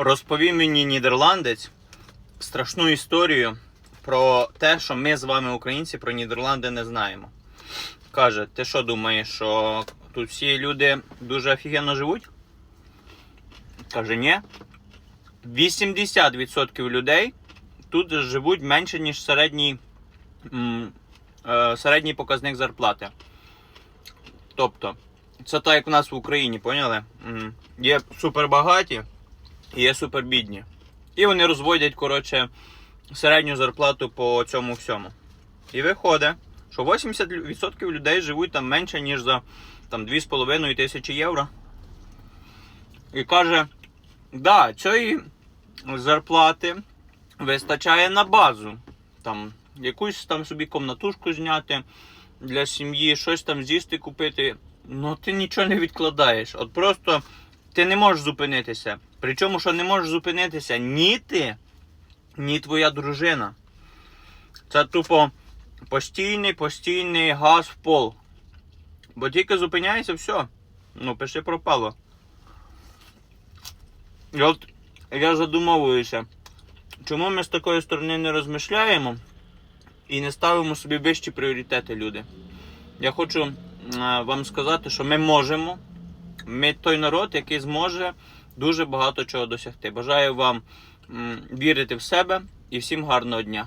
Розповів мені нідерландець страшну історію про те, що ми з вами, українці, про Нідерланди не знаємо. Каже, ти що думаєш, що тут всі люди дуже офігенно живуть? Каже, ні. 80% людей тут живуть менше, ніж середній, е, середній показник зарплати. Тобто, це так, як в нас в Україні, поняли? Є супербагаті є супербідні. І вони розводять, коротше, середню зарплату по цьому всьому. І виходить, що 80% людей живуть там менше, ніж за там, 2,5 тисячі євро. І каже, да, цієї зарплати вистачає на базу. Там, якусь там собі комнатушку зняти для сім'ї, щось там з'їсти купити. Ну ти нічого не відкладаєш. От просто ти не можеш зупинитися. Причому, що не можеш зупинитися ні ти, ні твоя дружина. Це тупо постійний, постійний газ в пол. Бо тільки зупиняєшся, все. Ну, пиши пропало. І от я задумовуюся, чому ми з такої сторони не розмишляємо і не ставимо собі вищі пріоритети, люди. Я хочу е, вам сказати, що ми можемо. Ми той народ, який зможе дуже багато чого досягти. Бажаю вам вірити в себе і всім гарного дня.